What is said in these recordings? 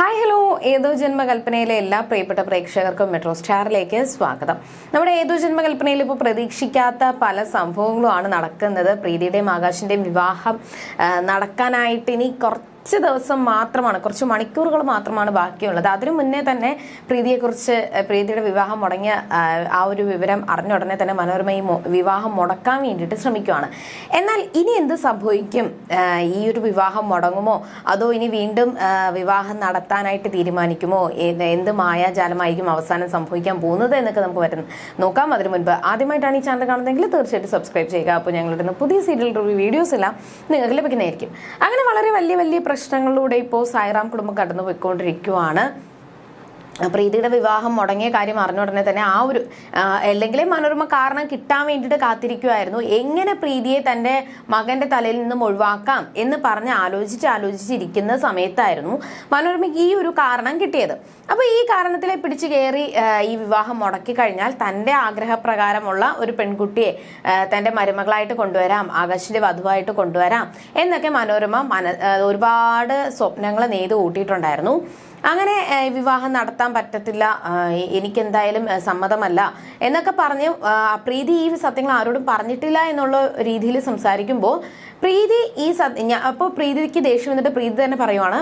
Hi hello ഏതോ ജന്മകൽപ്പനയിലെ എല്ലാ പ്രിയപ്പെട്ട പ്രേക്ഷകർക്കും മെട്രോ സ്റ്റാറിലേക്ക് സ്വാഗതം. നമ്മുടെ ഏതോ ജന്മകൽപ്പനയിൽ ഇപ്പോൾ പ്രതീക്ഷിക്കാത്ത പല സംഭവങ്ങളുമാണ് നടക്കുന്നത്. പ്രീതിയുടെയും ആകാശിന്റെയും വിവാഹം നടക്കാനായിട്ട് ഇനി കുറച്ച് ദിവസം മാത്രമാണ് കുറച്ച് മണിക്കൂറുകൾ മാത്രമാണ് ബാക്കിയുള്ളത്. അതിനു മുന്നേ തന്നെ പ്രീതിയെക്കുറിച്ച് പ്രീതിയുടെ വിവാഹം മുടങ്ങിയ ആ, ഒരു വിവരം അറിഞ്ഞ ഉടനെ തന്നെ മനോരമ ഈ വിവാഹം മുടക്കാൻ വേണ്ടിയിട്ട് ശ്രമിക്കുകയാണ് എന്നാൽ ഇനി എന്ത് സംഭവിക്കും? ഈ ഒരു വിവാഹം മുടങ്ങുമോ? അതോ ഇനി വീണ്ടും വിവാഹം നടത്താനായിട്ട് തീരുമാനിക്കുമോ? എന്ത് മായാജാലമായിരിക്കും അവസാനം സംഭവിക്കാൻ പോകുന്നത് എന്നൊക്കെ നമുക്ക് വരുന്നത് നോക്കാം അതിനു മുൻപ്. ആദ്യമായിട്ടാണ് ഈ ചാനൽ കാണുന്നതെങ്കിൽ തീർച്ചയായിട്ടും സബ്സ്ക്രൈബ് ചെയ്യുക. അപ്പോൾ ഞങ്ങളുടെ പുതിയ സീരിയൽ റിവ്യൂ വീഡിയോസ് എല്ലാം നിങ്ങൾക്ക് ലഭിക്കുന്നതായിരിക്കും. അങ്ങനെ വളരെ വലിയ വലിയ പ്രശ്നങ്ങളിലൂടെ ഇപ്പോൾ സായിറാം കുടുംബം കടന്നു പോയിക്കൊണ്ടിരിക്കുവാണ് പ്രീതിയുടെ വിവാഹം മുടങ്ങിയ കാര്യം അറിഞ്ഞ ഉടനെ തന്നെ ആ ഒരു അല്ലെങ്കിൽ മനോരമ കാരണം കിട്ടാൻ വേണ്ടിയിട്ട് കാത്തിരിക്കുമായിരുന്നു എങ്ങനെ പ്രീതിയെ തന്റെ മകന്റെ തലയിൽ നിന്നും ഒഴിവാക്കാം എന്ന് പറഞ്ഞ് ആലോചിച്ച് ആലോചിച്ചിരിക്കുന്ന സമയത്തായിരുന്നു മനോരമയ്ക്ക് ഈ ഒരു കാരണം കിട്ടിയത്. അപ്പൊ ഈ കാരണത്തിലെ പിടിച്ചു കയറി ഈ വിവാഹം മുടക്കി കഴിഞ്ഞാൽ തന്റെ ആഗ്രഹപ്രകാരമുള്ള ഒരു പെൺകുട്ടിയെ തന്റെ മരുമകളായിട്ട് കൊണ്ടുവരാം ആകാശിന്റെ വധുവായിട്ട് കൊണ്ടുവരാം എന്നൊക്കെ മനോരമ മന ഒരുപാട് സ്വപ്നങ്ങൾ നെയ്ത് കൂട്ടിയിട്ടുണ്ടായിരുന്നു അങ്ങനെ വിവാഹം വിവാഹം നടത്താൻ പറ്റത്തില്ല എനിക്ക് എനിക്കെന്തായാലും സമ്മതമല്ല എന്നൊക്കെ പറഞ്ഞ് പ്രീതി ഈ സത്യങ്ങൾ ആരോടും പറഞ്ഞിട്ടില്ല എന്നുള്ള രീതിയിൽ സംസാരിക്കുമ്പോൾ പ്രീതി ഈ സത്യ അപ്പോൾ പ്രീതിക്ക് ദേഷ്യം വന്നിട്ട് പ്രീതി തന്നെ പറയുവാണ്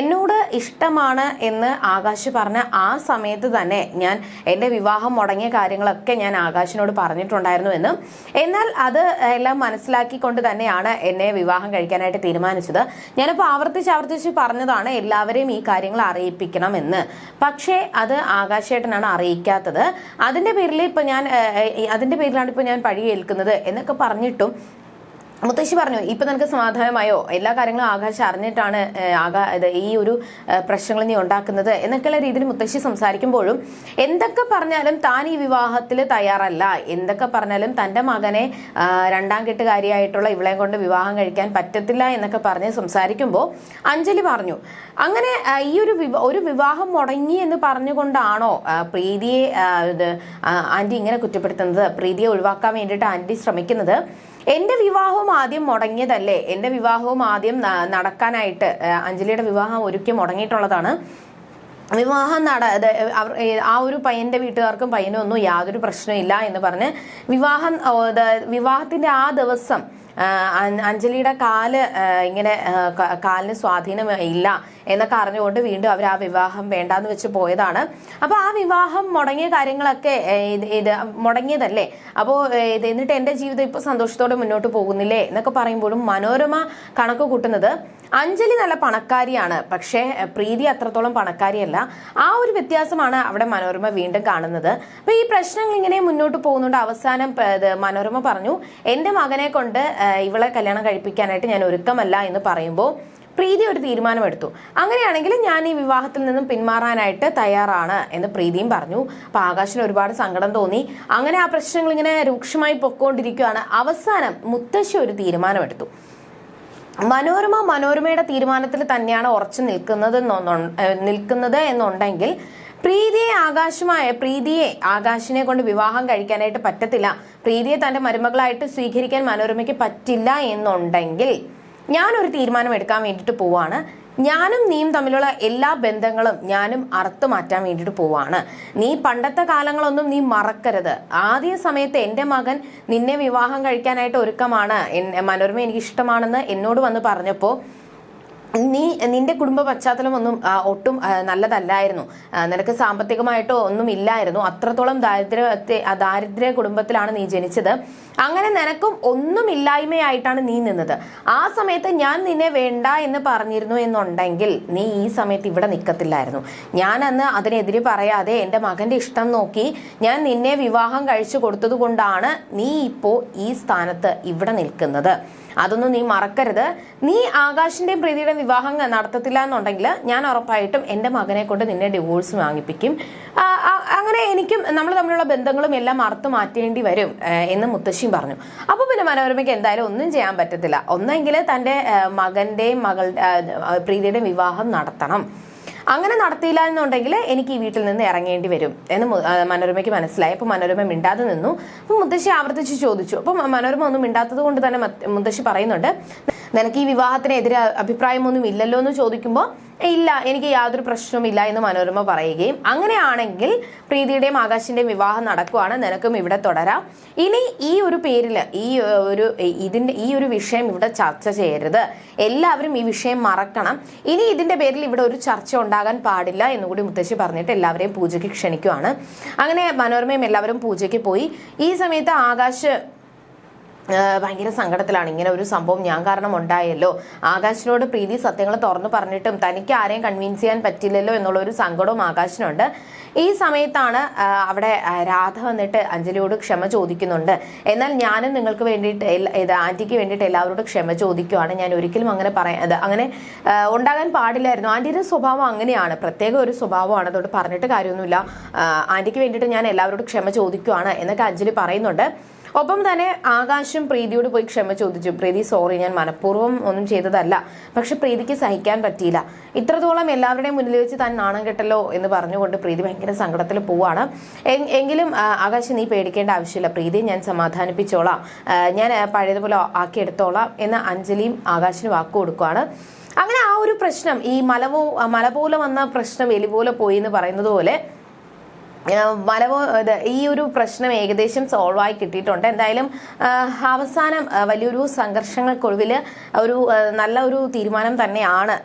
എന്നോട് ഇഷ്ടമാണ് എന്ന് ആകാശ് പറഞ്ഞ ആ സമയത്ത് തന്നെ ഞാൻ എന്റെ വിവാഹം മുടങ്ങിയ കാര്യങ്ങളൊക്കെ ഞാൻ ആകാശിനോട് പറഞ്ഞിട്ടുണ്ടായിരുന്നു എന്നും. എന്നാൽ അത് എല്ലാം മനസ്സിലാക്കിക്കൊണ്ട് തന്നെയാണ് എന്നെ വിവാഹം കഴിക്കാനായിട്ട് തീരുമാനിച്ചത്. ഞാനിപ്പോൾ ആവർത്തിച്ച് ആവർത്തിച്ച് പറഞ്ഞതാണ് എല്ലാവരെയും ഈ കാര്യങ്ങൾ അറിയിപ്പിക്കണം എന്ന്. പക്ഷേ അത് ആകാശേട്ടനാണ് അറിയിക്കാത്തത്. അതിന്റെ പേരിൽ ഇപ്പം ഞാൻ അതിന്റെ പേരിലാണ് ഇപ്പം ഞാൻ പഴി ഏൽക്കുന്നത് എന്നൊക്കെ പറഞ്ഞിട്ടും മുത്തശ്ശി പറഞ്ഞു ഇപ്പൊ നിനക്ക് സമാധാനമായോ? എല്ലാ കാര്യങ്ങളും ആകാശം അറിഞ്ഞിട്ടാണ് ആകാ ഈ ഒരു പ്രശ്നങ്ങൾ നീ ഉണ്ടാക്കുന്നത്. എന്നൊക്കെയുള്ള രീതിയിൽ മുത്തശ്ശി സംസാരിക്കുമ്പോഴും എന്തൊക്കെ പറഞ്ഞാലും താൻ ഈ വിവാഹത്തിൽ തയ്യാറല്ല. എന്തൊക്കെ പറഞ്ഞാലും തന്റെ മകനെ രണ്ടാം കെട്ടുകാരിയായിട്ടുള്ള ഇവളെ കൊണ്ട് വിവാഹം കഴിക്കാൻ പറ്റത്തില്ല എന്നൊക്കെ പറഞ്ഞ് സംസാരിക്കുമ്പോൾ അഞ്ജലി പറഞ്ഞു അങ്ങനെ ഈ ഒരു ഒരു വിവാഹം മുടങ്ങി എന്ന് പറഞ്ഞുകൊണ്ടാണോ പ്രീതിയെ ആ, ഇത് ആ, ആന്റി ഇങ്ങനെ കുറ്റപ്പെടുത്തുന്നത്? പ്രീതിയെ ഒഴിവാക്കാൻ വേണ്ടിയിട്ട് ആന്റി ശ്രമിക്കുന്നത്? എന്റെ വിവാഹവും ആദ്യം മുടങ്ങിയതല്ലേ? എന്റെ വിവാഹവും ആദ്യം നടക്കാനായിട്ട് അഞ്ജലിയുടെ വിവാഹം ഒരുക്കി മുടങ്ങിയിട്ടുള്ളതാണ്. വിവാഹം നട അവർ ആ ഒരു പയ്യന്റെ വീട്ടുകാർക്കും പയ്യനും ഒന്നും യാതൊരു പ്രശ്നമില്ല എന്ന് പറഞ്ഞ് വിവാഹം വിവാഹത്തിന്റെ ആ ദിവസം അഞ്ജലിയുടെ കാൽ ഇങ്ങനെ കാലിന് സ്വാധീനം ഇല്ല എന്നൊക്കെ അറിഞ്ഞുകൊണ്ട് വീണ്ടും അവർ ആ വിവാഹം വേണ്ടാന്ന് വെച്ച് പോയതാണ്. അപ്പോൾ ആ വിവാഹം മുടങ്ങിയ കാര്യങ്ങളൊക്കെ ഇത് മുടങ്ങിയതല്ലേ? അപ്പോൾ ഇത് എന്നിട്ട് എന്റെ ജീവിതം ഇപ്പോൾ സന്തോഷത്തോടെ മുന്നോട്ട് പോകുന്നില്ലേ? എന്നൊക്കെ പറയുമ്പോഴും മനോരമ കണക്ക് കൂട്ടുന്നത് അഞ്ജലി നല്ല പണക്കാരിയാണ്. പക്ഷേ പ്രീതി അത്രത്തോളം പണക്കാരിയല്ല. ആ ഒരു വ്യത്യാസമാണ് അവിടെ മനോരമ വീണ്ടും കാണുന്നത്. അപ്പൊ ഈ പ്രശ്നങ്ങൾ ഇങ്ങനെ മുന്നോട്ട് പോകുന്നുണ്ട്. അവസാനം മനോരമ പറഞ്ഞു എന്റെ മകനെ കൊണ്ട് ഇവളെ കല്യാണം കഴിപ്പിക്കാനായിട്ട് ഞാൻ ഒരുക്കമല്ല എന്ന് പറയുമ്പോൾ പ്രീതി ഒരു തീരുമാനമെടുത്തു. അങ്ങനെയാണെങ്കിൽ ഞാൻ ഈ വിവാഹത്തിൽ നിന്നും പിന്മാറാനായിട്ട് തയ്യാറാണ് എന്ന് പ്രീതിയും പറഞ്ഞു. അപ്പോൾ ആകാശിന് ഒരുപാട് സങ്കടം തോന്നി. അങ്ങനെ ആ പ്രശ്നങ്ങൾ ഇങ്ങനെ രൂക്ഷമായി പൊക്കോണ്ടിരിക്കുകയാണ് അവസാനം മുത്തശ്ശി ഒരു തീരുമാനമെടുത്തു. മനോരമ മനോരമയുടെ തീരുമാനത്തിൽ തന്നെയാണ് ഉറച്ചു നിൽക്കുന്നത് നിൽക്കുന്നത് എന്നുണ്ടെങ്കിൽ പ്രീതിയെ ആകാശമായ പ്രീതിയെ ആകാശിനെ കൊണ്ട് വിവാഹം കഴിക്കാനായിട്ട് പറ്റത്തില്ല. പ്രീതിയെ തന്റെ മരുമകളായിട്ട് സ്വീകരിക്കാൻ മനോരമയ്ക്ക് പറ്റില്ല എന്നുണ്ടെങ്കിൽ ഞാനൊരു തീരുമാനം എടുക്കാൻ വേണ്ടിയിട്ട് പോവാണ്. ഞാനും നീയും തമ്മിലുള്ള എല്ലാ ബന്ധങ്ങളും ഞാനും അറുത്തു മാറ്റാൻ വേണ്ടിയിട്ട് പോവാണ്. നീ പണ്ടത്തെ കാലങ്ങളൊന്നും നീ മറക്കരുത്. ആദ്യ സമയത്ത് എന്റെ മകൻ നിന്നെ വിവാഹം കഴിക്കാനായിട്ട് ഒരുക്കമാണ്. മനോരമ എനിക്ക് ഇഷ്ടമാണെന്ന് എന്നോട് വന്ന് പറഞ്ഞപ്പോൾ നീ നിന്റെ കുടുംബ പശ്ചാത്തലം ഒന്നും ഒട്ടും നല്ലതല്ലായിരുന്നു. നിനക്ക് സാമ്പത്തികമായിട്ടോ ഒന്നും ഇല്ലായിരുന്നു. അത്രത്തോളം ദാരിദ്ര്യത്തെ ദാരിദ്ര്യ കുടുംബത്തിലാണ് നീ ജനിച്ചത്. അങ്ങനെ നിനക്കും ഒന്നും ഒന്നുമില്ലായ്മയായിട്ടാണ് നീ നിന്നത്. ആ സമയത്ത് ഞാൻ നിന്നെ വേണ്ട എന്ന് പറഞ്ഞിരുന്നു എന്നുണ്ടെങ്കിൽ നീ ഈ സമയത്ത് ഇവിടെ നിൽക്കത്തില്ലായിരുന്നു ഞാൻ അന്ന് അതിനെതിരെ പറയാതെ എന്റെ മകന്റെ ഇഷ്ടം നോക്കി ഞാൻ നിന്നെ വിവാഹം കഴിച്ചു കൊടുത്തത് കൊണ്ടാണ് നീ ഇപ്പോൾ ഈ സ്ഥാനത്ത് ഇവിടെ നിൽക്കുന്നത്. അതൊന്നും നീ മറക്കരുത്. നീ ആകാശിന്റെയും പ്രീതിയുടെയും വിവാഹം നടത്തത്തില്ല എന്നുണ്ടെങ്കിൽ ഞാൻ ഉറപ്പായിട്ടും എന്റെ മകനെ കൊണ്ട് നിന്നെ ഡിവോഴ്സ് വാങ്ങിപ്പിക്കും. അങ്ങനെ എനിക്കും നമ്മൾ തമ്മിലുള്ള ബന്ധങ്ങളും എല്ലാം മറുത്തു മാറ്റേണ്ടി വരും എന്ന് മുത്തശ്ശിയും പറഞ്ഞു. അപ്പൊ പിന്നെ മനോരമയ്ക്ക് എന്തായാലും ഒന്നും ചെയ്യാൻ പറ്റത്തില്ല. ഒന്നെങ്കിൽ തന്റെ മകന്റെയും മകളുടെ പ്രീതിയുടെയും വിവാഹം നടത്തണം. അങ്ങനെ നടത്തിയില്ല എന്നുണ്ടെങ്കിൽ എനിക്ക് ഈ വീട്ടിൽ നിന്ന് ഇറങ്ങേണ്ടി വരും എന്ന് മനോരമയ്ക്ക് മനസ്സിലായി. അപ്പൊ മനോരമ മിണ്ടാതെ നിന്നു. അപ്പൊ മുത്തശ്ശി ആവർത്തിച്ച് ചോദിച്ചു. അപ്പൊ മ- മനോരമ ഒന്നും മിണ്ടാത്തത് കൊണ്ട് തന്നെ മത്ത്- മുത്തശ്ശി പറയുന്നുണ്ട് നിനക്ക് ഈ വിവാഹത്തിനെതിരെ അഭിപ്രായമൊന്നും ഇല്ലല്ലോ എന്ന് ചോദിക്കുമ്പോൾ ഇല്ല എനിക്ക് യാതൊരു പ്രശ്നവുമില്ല എന്ന് മനോരമ പറയുകയും അങ്ങനെയാണെങ്കിൽ പ്രീതിയുടെയും ആകാശിന്റെയും വിവാഹം നടക്കുവാണ്. നിനക്കും ഇവിടെ തുടരാം. ഇനി ഈ ഒരു പേരിൽ ഈ ഒരു ഇതിന്റെ ഈ ഒരു വിഷയം ഇവിടെ ചർച്ച ചെയ്യരുത്. എല്ലാവരും ഈ വിഷയം മറക്കണം. ഇനി ഇതിന്റെ പേരിൽ ഇവിടെ ഒരു ചർച്ച ഉണ്ടാകാൻ പാടില്ല എന്നുകൂടി മുത്തശ്ശി പറഞ്ഞിട്ട് എല്ലാവരെയും പൂജയ്ക്ക് ക്ഷണിക്കുവാണ്. അങ്ങനെ മനോരമയും എല്ലാവരും പൂജയ്ക്ക് പോയി. ഈ സമയത്ത് ആകാശ് ഭയങ്കര സങ്കടത്തിലാണ്. ഇങ്ങനെ ഒരു സംഭവം ഞാൻ കാരണം ഉണ്ടായല്ലോ. ആകാശിനോട് പ്രീതി സത്യങ്ങൾ തുറന്നു പറഞ്ഞിട്ടും തനിക്ക് ആരെയും കൺവിൻസ് ചെയ്യാൻ പറ്റില്ലല്ലോ എന്നുള്ള ഒരു സങ്കടവും ആകാശിനുണ്ട്. ഈ സമയത്താണ് അവിടെ രാധ വന്നിട്ട് അഞ്ജലിയോട് ക്ഷമ ചോദിക്കുന്നുണ്ട്. എന്നാൽ ഞാനും നിങ്ങൾക്ക് വേണ്ടിയിട്ട് ആന്റിക്ക് വേണ്ടിയിട്ട് എല്ലാവരോടും ക്ഷമ ചോദിക്കുവാണ്. ഞാൻ ഒരിക്കലും അങ്ങനെ പറയാ അങ്ങനെ ഉണ്ടാകാൻ പാടില്ലായിരുന്നു. ആന്റിയുടെ സ്വഭാവം അങ്ങനെയാണ്. പ്രത്യേക ഒരു സ്വഭാവമാണ്. അതോട് പറഞ്ഞിട്ട് കാര്യമൊന്നുമില്ല. ആന്റിക്ക് വേണ്ടിയിട്ട് ഞാൻ എല്ലാവരോടും ക്ഷമ ചോദിക്കുവാണ് എന്നൊക്കെ അഞ്ജലി പറയുന്നുണ്ട്. ഒപ്പം തന്നെ ആകാശം പ്രീതിയോട് പോയി ക്ഷമ ചോദിച്ചു. പ്രീതി സോറി ഞാൻ മനഃപൂർവം ഒന്നും ചെയ്തതല്ല. പക്ഷെ പ്രീതിക്ക് സഹിക്കാൻ പറ്റിയില്ല. ഇത്രത്തോളം എല്ലാവരുടെയും മുന്നിൽ വെച്ച് താൻ നാണം കെട്ടല്ലോ എന്ന് പറഞ്ഞുകൊണ്ട് പ്രീതി ഭയങ്കര സങ്കടത്തിൽ പോവാണ്. എങ്കിലും ആകാശം നീ പേടിക്കേണ്ട ആവശ്യമില്ല. പ്രീതി ഞാൻ സമാധാനിപ്പിച്ചോളാം. ഞാൻ പഴയതുപോലെ ആക്കിയെടുത്തോളാം എന്ന് അഞ്ജലിയും ആകാശിന് വാക്കു കൊടുക്കുവാണ്. അങ്ങനെ ആ ഒരു പ്രശ്നം ഈ മലവോ മല പോലെ വന്ന പ്രശ്നം എലി പോലെ പോയി എന്ന് പറയുന്നത് പോലെ മലവോ ഇത് ഈ ഒരു പ്രശ്നം ഏകദേശം സോൾവ് ആയി കിട്ടിയിട്ടുണ്ട്. എന്തായാലും അവസാനം വലിയൊരു സംഘർഷങ്ങൾക്കൊടുവിൽ ഒരു നല്ല ഒരു തീരുമാനം തന്നെയാണ്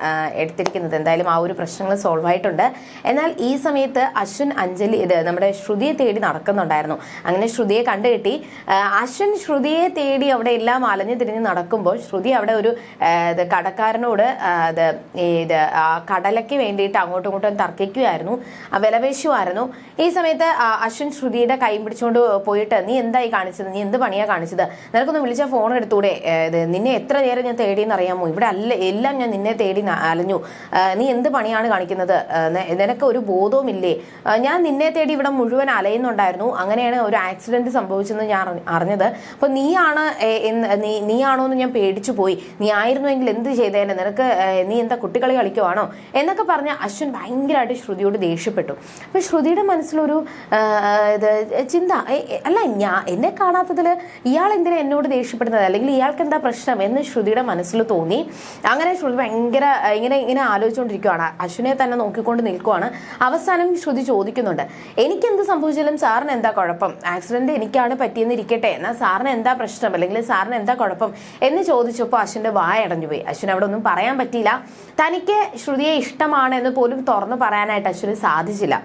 എടുത്തിരിക്കുന്നത്. എന്തായാലും ആ ഒരു പ്രശ്നങ്ങൾ സോൾവ് ആയിട്ടുണ്ട്. എന്നാൽ ഈ സമയത്ത് അശ്വിൻ അഞ്ജലി ഇത് നമ്മുടെ ശ്രുതിയെ തേടി നടക്കുന്നുണ്ടായിരുന്നു. അങ്ങനെ ശ്രുതിയെ കണ്ടുകിട്ടി. കിട്ടി അശ്വിൻ ശ്രുതിയെ തേടി അവിടെ എല്ലാം അലഞ്ഞു തിരിഞ്ഞ് നടക്കുമ്പോൾ ശ്രുതി അവിടെ ഒരു കടക്കാരനോട് അത് ഇത് കടലയ്ക്ക് വേണ്ടിയിട്ട് അങ്ങോട്ടും ഇങ്ങോട്ടും തർക്കിക്കുമായിരുന്നു വിലവേശുമായിരുന്നു ഈ സമയത്ത് അശ്വിൻ ശ്രുതിയുടെ കൈ പിടിച്ചുകൊണ്ട് പോയിട്ട് നീ എന്തായി കാണിച്ചത്? നീ എന്ത് പണിയാ കാണിച്ചത്? നിനക്കൊന്ന് വിളിച്ച ഫോൺ എടുത്തൂടെ? നിന്നെ എത്ര നേരം ഞാൻ തേടിയെന്ന് അറിയാമോ? ഇവിടെ അല്ല എല്ലാം ഞാൻ നിന്നെ തേടി അലഞ്ഞു. നീ എന്ത് പണിയാണ് കാണിക്കുന്നത്? നിനക്ക് ഒരു ബോധവുമില്ലേ? ഞാൻ നിന്നെ തേടി ഇവിടെ മുഴുവൻ അലയുന്നുണ്ടായിരുന്നു. അങ്ങനെയാണ് ഒരു ആക്സിഡന്റ് സംഭവിച്ചെന്ന് ഞാൻ അറിഞ്ഞത്. അപ്പൊ നീയാണ് നീയാണോ എന്ന് ഞാൻ പേടിച്ചു പോയി. നീ ആയിരുന്നുവെങ്കിൽ എന്ത് ചെയ്തേനെ? നിനക്ക് നീ എന്താ കുട്ടികളെ കളിക്കുവാണോ? എന്നൊക്കെ പറഞ്ഞ അശ്വിൻ ഭയങ്കരമായിട്ട് ശ്രുതിയോട് ദേഷ്യപ്പെട്ടു. അപ്പൊ ശ്രുതിയുടെ മനസ്സിലൊരു ഇത് ചിന്ത. അല്ല ഞാൻ എന്നെ കാണാത്തതിൽ ഇയാൾ എന്തിനാ എന്നോട് ദേഷ്യപ്പെടുന്നത്? അല്ലെങ്കിൽ ഇയാൾക്ക് എന്താ പ്രശ്നം എന്ന് ശ്രുതിയുടെ മനസ്സിൽ തോന്നി. അങ്ങനെ ശ്രുതി ഭയങ്കര ഇങ്ങനെ ഇങ്ങനെ ആലോചിച്ചുകൊണ്ടിരിക്കുവാണ്. അശ്വിനെ തന്നെ നോക്കിക്കൊണ്ട് നിൽക്കുവാണ്. അവസാനം ശ്രുതി ചോദിക്കുന്നുണ്ട് എനിക്ക് എന്ത് സംഭവിച്ചാലും സാറിന് എന്താ കുഴപ്പം? ആക്സിഡന്റ് എനിക്കാണ് പറ്റിയെന്ന് ഇരിക്കട്ടെ. എന്നാൽ സാറിന് എന്താ പ്രശ്നം? അല്ലെങ്കിൽ സാറിന് എന്താ കുഴപ്പം? എന്ന് ചോദിച്ചപ്പോൾ അശ്വിന്റെ വായ അടഞ്ഞുപോയി അശ്വിൻ അവിടെ ഒന്നും പറയാൻ പറ്റിയില്ല. തനിക്ക് ശ്രുതിയെ ഇഷ്ടമാണ് എന്ന് പോലും തുറന്നു പറയാനായിട്ട് അശ്വിന് സാധിച്ചില്ല.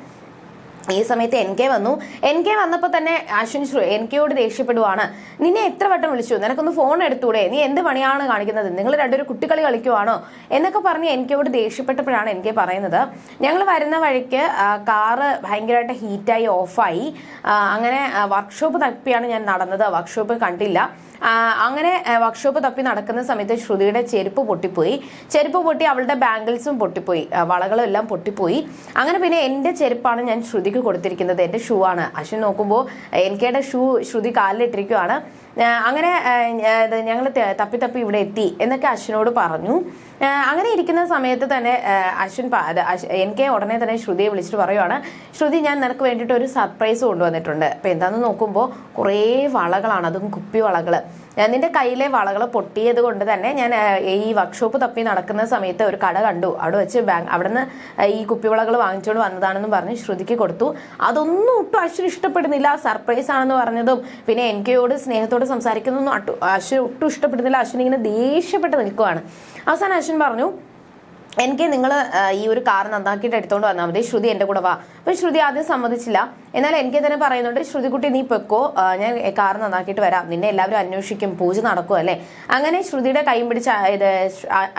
ഈ സമയത്ത് എൻ കെ വന്നു. എൻ കെ വന്നപ്പോൾ തന്നെ അശ്വിൻ ശ്രു എൻ കെയോട് ദേഷ്യപ്പെടുവാണ്. നിന്നെ എത്ര വട്ടം വിളിച്ചു? നിനക്കൊന്ന് ഫോൺ എടുത്തൂടെ? നീ എന്ത് പണിയാണ് കാണിക്കുന്നത്? നിങ്ങൾ രണ്ടൊരു കുട്ടികളി കളിക്കുവാണോ? എന്നൊക്കെ പറഞ്ഞ് എൻ കെയോട് ദേഷ്യപ്പെട്ടപ്പോഴാണ് എൻ കെ പറയുന്നത്. ഞങ്ങൾ വരുന്ന വഴിക്ക് കാറ് ഭയങ്കരമായിട്ട് ഹീറ്റായി ഓഫായി അങ്ങനെ വർക്ക്ഷോപ്പ് തപ്പിയാണ് ഞാൻ നടന്നത്. വർക്ക്ഷോപ്പ് കണ്ടില്ല. അങ്ങനെ വർക്ക്ഷോപ്പ് തപ്പി നടക്കുന്ന സമയത്ത് ശ്രുതിയുടെ ചെരുപ്പ് പൊട്ടിപ്പോയി. ചെരുപ്പ് പൊട്ടി അവളുടെ ബാംഗിൾസും പൊട്ടിപ്പോയി. വളകളും എല്ലാം പൊട്ടിപ്പോയി. അങ്ങനെ പിന്നെ എന്റെ ചെരുപ്പാണ് ഞാൻ ശ്രുതിക്ക് കൊടുത്തിരിക്കുന്നത്. എന്റെ ഷൂ ആണ്. അശ്വിൻ നോക്കുമ്പോൾ എനിക്കേടെ ഷൂ ശ്രുതി കാലിലിട്ടിരിക്കുവാണ്. അങ്ങനെ ഞങ്ങൾ തപ്പി തപ്പി ഇവിടെ എത്തി എന്നൊക്കെ അശ്വിനോട് പറഞ്ഞു. അങ്ങനെ ഇരിക്കുന്ന സമയത്ത് തന്നെ അശ്വിൻ എനിക്ക് ഉടനെ തന്നെ ശ്രുതിയെ വിളിച്ചിട്ട് പറയുവാണ് ശ്രുതി ഞാൻ നിനക്ക് വേണ്ടിയിട്ട് ഒരു സർപ്രൈസ് കൊണ്ടുവന്നിട്ടുണ്ട്. അപ്പം എന്താണെന്ന് നോക്കുമ്പോൾ കുറേ വളകളാണ് അതും കുപ്പി വളകൾ നിന്റെ കയ്യിലെ വളകൾ പൊട്ടിയത് കൊണ്ട് തന്നെ ഞാൻ ഈ വർക്ക്ഷോപ്പ് തപ്പി നടക്കുന്ന സമയത്ത് ഒരു കട കണ്ടു. അവിടെ വെച്ച് ബാങ്ക് അവിടെ നിന്ന് ഈ കുപ്പിവളകൾ വാങ്ങിച്ചുകൊണ്ട് വന്നതാണെന്ന് പറഞ്ഞ് ശ്രുതിക്ക് കൊടുത്തു. അതൊന്നും ഒട്ടും അശ്വിൻ ഇഷ്ടപ്പെടുന്നില്ല. സർപ്രൈസ് ആണെന്ന് പറഞ്ഞതും പിന്നെ എനിക്കോട് സ്നേഹത്തോട് സംസാരിക്കുന്നതൊന്നും അശ്വിന് ഒട്ടും ഇഷ്ടപ്പെടുന്നില്ല. അശ്വിൻ ഇങ്ങനെ ദേഷ്യപ്പെട്ട് നിൽക്കുവാണ്. അവസാനം അശ്വിൻ പറഞ്ഞു എനിക്ക് നിങ്ങൾ ഈ ഒരു കാർ നന്നാക്കിയിട്ട് എടുത്തോണ്ട് വന്നാൽ മതി. ശ്രുതി എന്റെ കൂടെ വാ. അപ്പൊ ശ്രുതി ആദ്യം സമ്മതിച്ചില്ല. എന്നാൽ എനിക്ക് തന്നെ പറയുന്നുണ്ട് ശ്രുതികുട്ടി നീ പൊക്കോ ഞാൻ കാർ നന്നാക്കിയിട്ട് വരാം. നിന്നെ എല്ലാവരും അന്വേഷിക്കും പൂജ നടക്കും അല്ലേ? അങ്ങനെ ശ്രുതിയുടെ കൈ പിടിച്ച ഇത്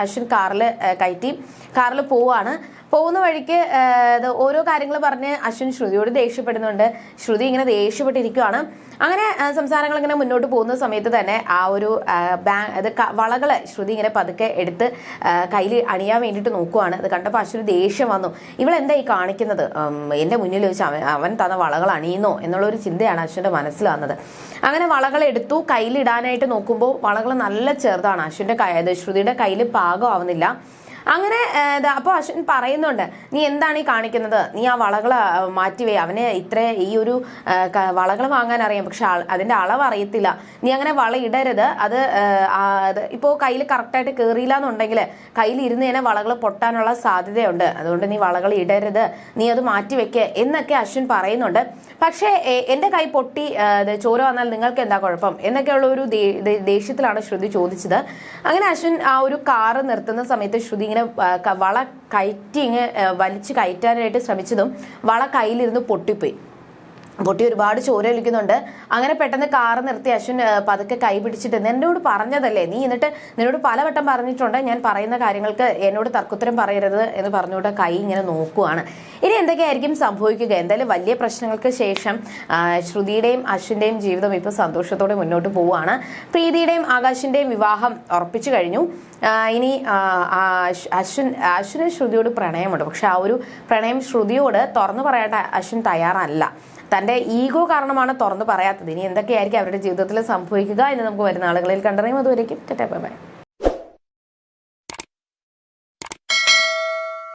അശ്വിൻ കാറിൽ കയറ്റി. കാറിൽ പോവാണ്. പോകുന്ന വഴിക്ക് ഓരോ കാര്യങ്ങൾ പറഞ്ഞ് അശ്വിൻ ശ്രുതിയോട് ദേഷ്യപ്പെടുന്നുണ്ട്. ശ്രുതി ഇങ്ങനെ ദേഷ്യപ്പെട്ടിരിക്കുകയാണ്. അങ്ങനെ സംസാരങ്ങൾ ഇങ്ങനെ മുന്നോട്ട് പോകുന്ന സമയത്ത് തന്നെ ആ ഒരു ബാ അത് വളകൾ ശ്രുതി ഇങ്ങനെ പതുക്കെ എടുത്ത് കയ്യിൽ അണിയാൻ വേണ്ടിയിട്ട് നോക്കുവാണ്. അത് കണ്ടപ്പോൾ അശ്വിന് ദേഷ്യം വന്നു. ഇവളെന്താ ഈ കാണിക്കുന്നത്? എന്റെ മുന്നിൽ വെച്ച് അവൻ അവൻ തന്ന വളകൾ അണിയുന്നോ? എന്നുള്ള ഒരു ചിന്തയാണ് അശ്വിന്റെ മനസ്സിൽ വന്നത്. അങ്ങനെ വളകൾ എടുത്തു കയ്യിലിടാനായിട്ട് നോക്കുമ്പോൾ വളകൾ നല്ല ചെറുതാണ്. അശ്വിന്റെ ശ്രുതിയുടെ കയ്യിൽ പാകമാവുന്നില്ല. അങ്ങനെ അപ്പോൾ അശ്വിൻ പറയുന്നുണ്ട് നീ എന്താണ് ഈ കാണിക്കുന്നത്? നീ ആ വളകൾ മാറ്റിവേ. അവന് ഇത്ര ഈ ഒരു വളകൾ വാങ്ങാൻ അറിയാം. പക്ഷെ അതിന്റെ അളവ് അറിയത്തില്ല. നീ അങ്ങനെ വള ഇടരുത്. അത് ഇപ്പോൾ കയ്യിൽ കറക്റ്റായിട്ട് കയറിയില്ല എന്നുണ്ടെങ്കിൽ കയ്യിൽ ഇരുന്ന് തന്നെ വളകൾ പൊട്ടാനുള്ള സാധ്യതയുണ്ട്. അതുകൊണ്ട് നീ വളകൾ ഇടരുത്. നീ അത് മാറ്റി വെക്കുക എന്നൊക്കെ അശ്വിൻ പറയുന്നുണ്ട്. പക്ഷേ എന്റെ കൈ പൊട്ടി ചോര വന്നാൽ നിങ്ങൾക്ക് എന്താ കുഴപ്പം? എന്നൊക്കെയുള്ള ഒരു ദേഷ്യത്തിലാണ് ശ്രുതി ചോദിച്ചത്. അങ്ങനെ അശ്വിൻ ആ ഒരു കാറ് നിർത്തുന്ന സമയത്ത് ശ്രുതി വള കയറ്റി ഇങ്ങനെ വലിച്ചു കയറ്റാനായിട്ട് ശ്രമിച്ചതും വള കയ്യിലിരുന്ന് പൊട്ടിപ്പോയി. പൊട്ടി ഒരുപാട് ചോര ഒലിക്കുന്നുണ്ട്. അങ്ങനെ പെട്ടെന്ന് കാറ് നിർത്തി അശ്വിൻ പതുക്കെ കൈ പിടിച്ചിട്ട് എന്നോട് പറഞ്ഞതല്ലേ? നീ എന്നിട്ട് നിന്നോട് പലവട്ടം പറഞ്ഞിട്ടുണ്ട്. ഞാൻ പറയുന്ന കാര്യങ്ങൾക്ക് എന്നോട് തർക്കുത്തരം പറയരുത് എന്ന് പറഞ്ഞുകൊണ്ട് കൈ ഇങ്ങനെ നോക്കുവാണ്. ഇനി എന്തൊക്കെയായിരിക്കും സംഭവിക്കുക? എന്തായാലും വലിയ പ്രശ്നങ്ങൾക്ക് ശേഷം ശ്രുതിയുടെയും അശ്വിന്റെയും ജീവിതം ഇപ്പോൾ സന്തോഷത്തോടെ മുന്നോട്ട് പോവുകയാണ്. പ്രീതിയുടെയും ആകാശിന്റെയും വിവാഹം ഉറപ്പിച്ചു കഴിഞ്ഞു. ഇനി അശ്വിൻ അശ്വിന് ശ്രുതിയോട് പ്രണയമുണ്ട്. പക്ഷെ ആ ഒരു പ്രണയം ശ്രുതിയോട് തുറന്നു പറയാൻ അശ്വിൻ തയ്യാറല്ല. തന്റെ ഈഗോ കാരണമാണ് തുറന്നു പറയാത്തത്. ഇനി എന്തൊക്കെയായിരിക്കും അവരുടെ ജീവിതത്തിൽ സംഭവിക്കുക എന്ന് നമുക്ക് വരുന്ന ആളുകളിൽ കണ്ടറിയും. അതുവരേക്കും ബൈ.